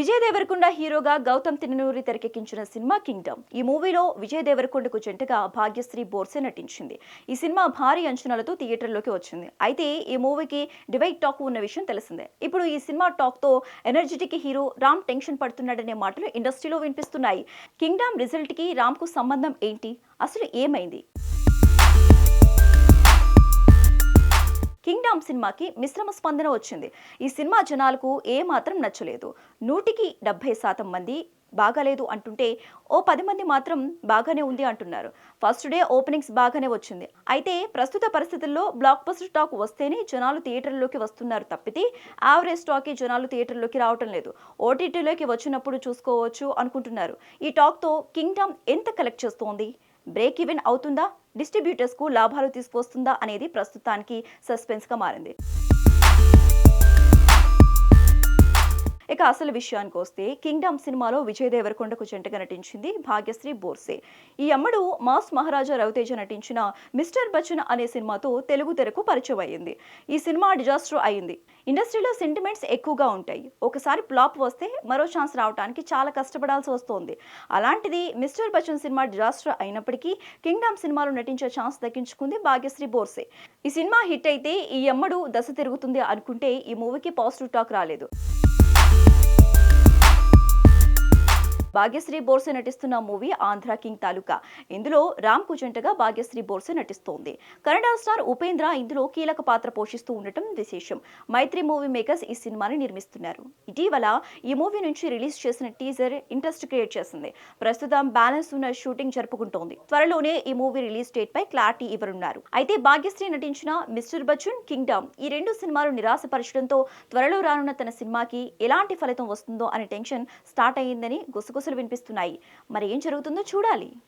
విజయ్ దేవరకొండ హీరోగా గౌతమ్ తిన్ననూరి తెరకెక్కించిన cinema Kingdom. ఈ మూవీలో విజయ్ దేవరకొండకు జంటగా భాగ్యశ్రీ బోర్సే నటించింది. ఈ సినిమా భారీ అంచనాలతో థియేటర్లోకి వచ్చింది. అయితే ఈ మూవీకి డివైడ్ టాక్ ఉన్న విషయం తెలిసిందే. ఇప్పుడు ఈ సినిమా టాక్తో ఎనర్జెటిక్ హీరో రామ్ టెన్షన్ పడుతున్నాడనే మాటలు ఇండస్ట్రీలో వినిపిస్తున్నాయి. కింగ్డమ్ రిజల్ట్కి రామ్కు సంబంధం ఏంటి? అసలు ఏమైంది? రామ్ సినిమాకి మిశ్రమ స్పందన వచ్చింది. ఈ సినిమా జనాలకు ఏ మాత్రం నచ్చలేదు. నూటికి డెబ్బై శాతం మంది బాగాలేదు అంటుంటే ఓ పది మంది మాత్రం బాగానే ఉంది అంటున్నారు. ఫస్ట్ డే ఓపెనింగ్స్ బాగానే వచ్చింది. అయితే ప్రస్తుత పరిస్థితుల్లో బ్లాక్ బస్టర్ టాక్ వస్తేనే జనాలు థియేటర్లోకి వస్తున్నారు తప్పితే యావరేజ్ టాక్కి జనాలు థియేటర్లోకి రావటం లేదు. ఓటీటీలోకి వచ్చినప్పుడు చూసుకోవచ్చు అనుకుంటున్నారు. ఈ టాక్తో కింగ్డమ్ ఎంత కలెక్ట్ చేస్తోంది? బ్రేక్ ఈవెన్ అవుతుందా? డిస్ట్రిబ్యూటర్స్కు లాభాలు తీసుకొస్తుందా అనేది ప్రస్తుతానికి సస్పెన్స్గా మారింది. ఇక అసలు విషయానికి వస్తే కింగ్డమ్ సినిమాలో విజయ్ దేవరకొండకు జంటగా నటించింది భాగ్యశ్రీ బోర్సే. ఈ అమ్మడు మాస్ మహారాజా రవితేజ నటించిన మిస్టర్ బచ్చన్ అనే సినిమాతో తెలుగు తెరకు పరిచయం అయ్యింది ఈ సినిమా డిజాస్టర్ అయింది. ఇండస్ట్రీలో సెంటిమెంట్స్ ఎక్కువగా ఉంటాయి. ఒకసారి ఫ్లాప్ వస్తే మరో ఛాన్స్ రావడానికి చాలా కష్టపడాల్సి వస్తోంది. అలాంటిది మిస్టర్ బచ్చన్ సినిమా డిజాస్టర్ అయినప్పటికీ కింగ్డమ్ సినిమాలో నటించే ఛాన్స్ దక్కించుకుంది భాగ్యశ్రీ బోర్సే. ఈ సినిమా హిట్ అయితే ఈ అమ్మడు దశ తిరుగుతుంది అనుకుంటే ఈ మూవీకి పాజిటివ్ టాక్ రాలేదు. భాగ్యశ్రీ బోర్సే నటిస్తున్న మూవీ ఆంధ్ర కింగ్ తాలూకా. ఇందులో రామ్కు జంటగా భాగ్యశ్రీ బోర్సే నటిస్తోంది. కన్నడ స్టార్ ఉపేంద్ర ఇందులో కీలక పాత్ర పోషిస్తూ ఉండటం విశేషం. మైత్రి మూవీ మేకర్స్ ఈ సినిమాని నిర్మిస్తున్నారు. ఇటీవల ఈ మూవీ నుంచి రిలీజ్ చేసిన టీజర్ ఇంట్రెస్ట్ క్రియేట్ చేసింది. ప్రస్తుతం బ్యాలెన్స్ ఉన్న షూటింగ్ జరుపుకుంటోంది. త్వరలోనే ఈ మూవీ రిలీజ్ డేట్ పై క్లారిటీ ఇవ్వనున్నారు. అయితే భాగ్యశ్రీ నటించిన మిస్టర్ బచ్చన్ కింగ్డమ్ ఈ రెండు సినిమాలు నిరాశపరచడంతో త్వరలో రానున్న తన సినిమాకి ఎలాంటి ఫలితం వస్తుందో అనే టెన్షన్ స్టార్ట్ అయ్యిందని గుసగుసలు వినిపిస్తున్నాయి. మరి ఏం జరుగుతుందో చూడాలి.